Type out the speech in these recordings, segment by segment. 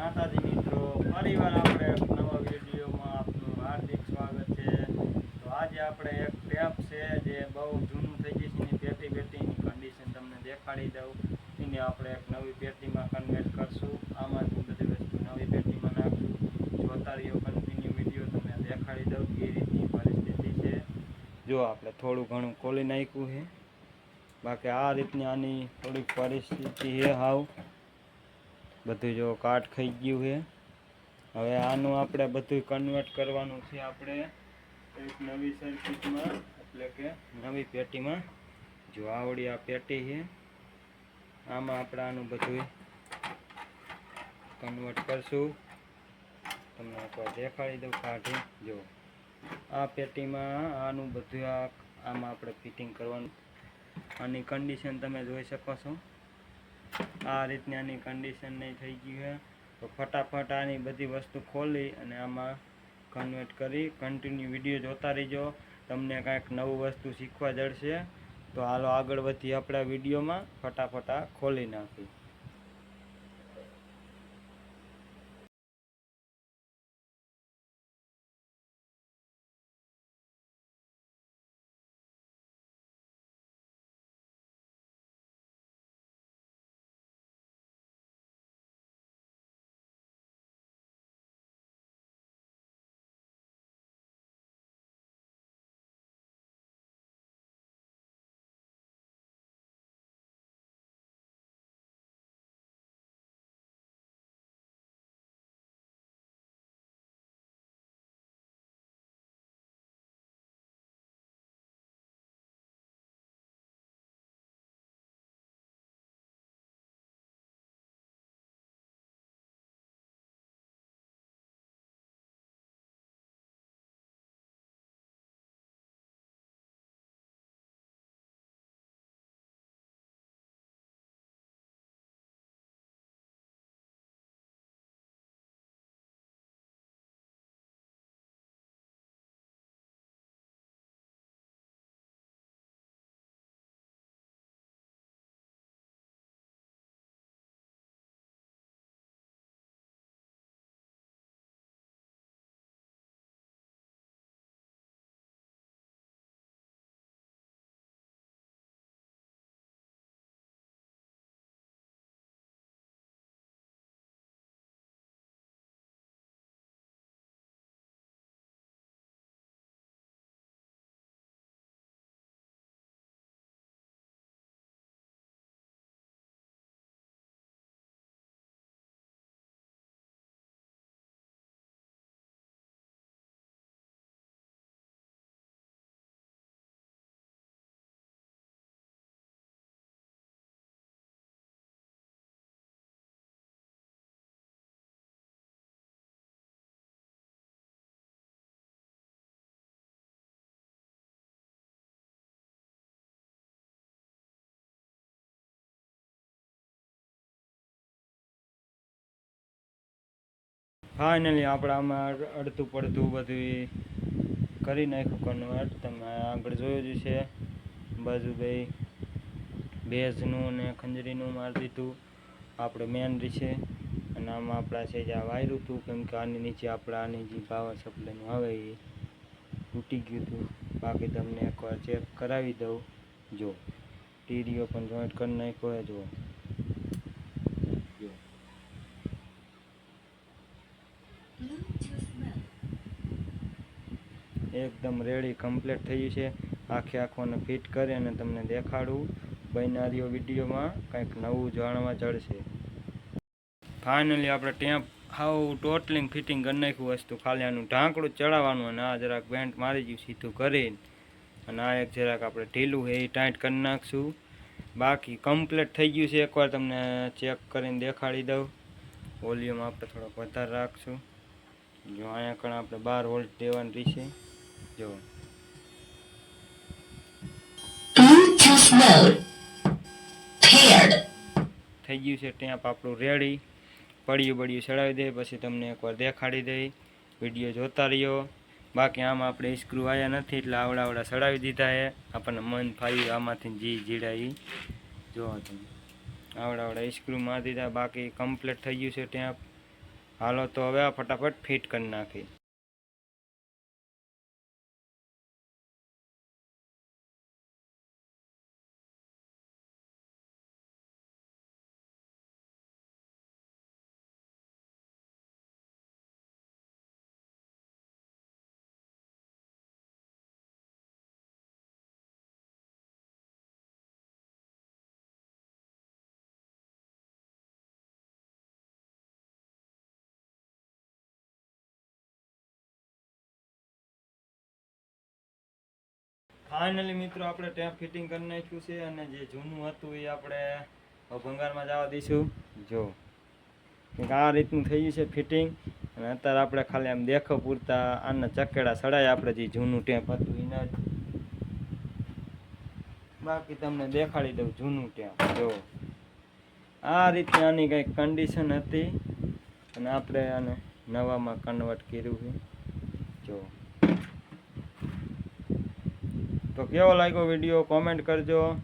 માતાજી મિત્રો, ફરીવાર આપણે નવા વિડીયોમાં આપનું હાર્દિક સ્વાગત છે. તો આજે આપણે એક ટેપ છે જે બહુ જૂનું થઈ ગઈ છે, એની પેટી પેટીની કન્ડિશન તમને દેખાડી દઉં. એને આપણે એક નવી પેટીમાં કન્વર્ટ કરશું. આમાંથી બધી વસ્તુ નવી પેટીમાં નાખશું જોતા રહ્યો કન્ટિન્યુ વીડિયો તમને દેખાડી દઉં કે રીતની પરિસ્થિતિ છે. જો આપણે થોડું ઘણું ખોલી નાખ્યું છે. બાકી આ રીતની આની થોડીક પરિસ્થિતિ છે હાવ. બધું જો કાટ ખાઈ ગયું છે. હવે આનું આપણે બધું કન્વર્ટ કરવાનું છે આપણે એક નવી સર્કિટમાં એટલે કે નવી પેટીમાં. જો આવડી આ પેટી છે, આમાં આપણે આનું બધું કન્વર્ટ કરશું. તમને દેખાડી દઉં કાઢી. જો, આ પેટીમાં આનું બધું આમાં આપણે ફિટિંગ કરવાનું. આની કન્ડિશન તમે જોઈ શકો છો. આ રીતની આની કન્ડિશન નહીં થઈ ગયું છે તો ફટાફટ આની બધી વસ્તુ ખોલી અને આમાં કન્વર્ટ કરી કન્ટિન્યુ વીડિયો જોતા રહીજો. તમને કાંઈક નવું વસ્તુ શીખવા જડશે. તો હાલો આગળ વધી આપણા વિડીયોમાં ફટાફટ આ ખોલી નાખી ફાઇનલી આપણે આમાં અડધું પડધું બધું કરી નાખ્યું કન્વર્ટ તમે આગળ જોયું જ છે બાજુ બે બેઝનું અને ખંજરીનું મારી દીધું. આપણે મેન છે અને આમાં આપણા છે જે આ વાયરું હતું, કેમ કે આની નીચે આપણા આની જે પાવર સપ્લાયનું આવે એ તૂટી ગયું હતું. બાકી તમને એકવાર ચેક કરાવી દઉં. જો ટીડીઓ પણ જોઈન્ટ કરી નાખ્યો જો એકદમ રેડી કમ્પ્લીટ થયું છે. આખે આખોને ફિટ કરી અને તમને દેખાડું. બનારીઓ વિડીયોમાં, કંઈક નવું જાણવા ચડશે ફાઇનલી આપણે ટેમ્પ હાવ ટોટલિંગ ફિટિંગ કરી નાખ્યું વસ્તુ. ખાલી આનું ઢાંકડું ચડાવવાનું અને આ જરાક બેન્ટ મારી ગયું, સીધું કરીને. અને આ એક જરાક આપણે ઢીલું એ ટાઈટ કરી નાખશું. બાકી કમ્પ્લીટ થઈ ગયું છે. એકવાર તમને ચેક કરીને દેખાડી દઉં. વોલ્યુમ આપણે થોડોક વધારે રાખશું. જો અહીંયા કણ આપણે બાર વોલ્ટ દેવાની રહેશે જો Bluetooth mode. Paired. થઈ ગયું છે ટેપ આપણું રેડી પડ્યું બળ્યું ચડાવી દે પછી તમને એકવાર દેખાડી દઈ વીડિયો જોતા રહ્યો. બાકી આમાં આપણે સ્ક્રૂ આવ્યા નથી એટલે આવડા આવડા ચડાવી દીધા એ આપણને મન ફાવ્યું આમાંથી જી જીડાવી જોવા જોવો તમે. આવડા આવડા સ્ક્રૂ મારી દીધા બાકી કમ્પ્લીટ થઈ ગયું છે ટેપ હાલો તો હવે આ ફટાફટ ફિટ કરી નાખી ફાઇનલી મિત્રો, આપણે ટેપ ફિટિંગ કરી નાખ્યું છે અને જે જૂનું હતું એ આપણે ભંગારમાં જવા દઈશું. જો આ રીતનું થઈ ગયું છે ફિટિંગ. અને અત્યારે આપણે ખાલી આમ દેખો પૂરતા આના ચકેડા સડાય આપણે જે જૂનું ટેપ હતું એના બાકી તમને દેખાડી દઉં જૂનું ટેપ. જો, આ રીતની આની કંઈક કન્ડિશન હતી. અને આપણે આને નવામાં કન્વર્ટ કર્યું છે. જો. તો કેવો લાગ્યો વીડિયો? કોમેન્ટ કરજો.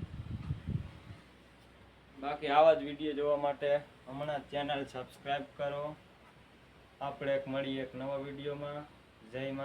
બાકી આવા જ વીડિયો જોવા માટે હમણાં ચેનલ સબસ્ક્રાઈબ કરો. આપણે એક મળીએ એક નવા વિડીયોમાં. જય માતા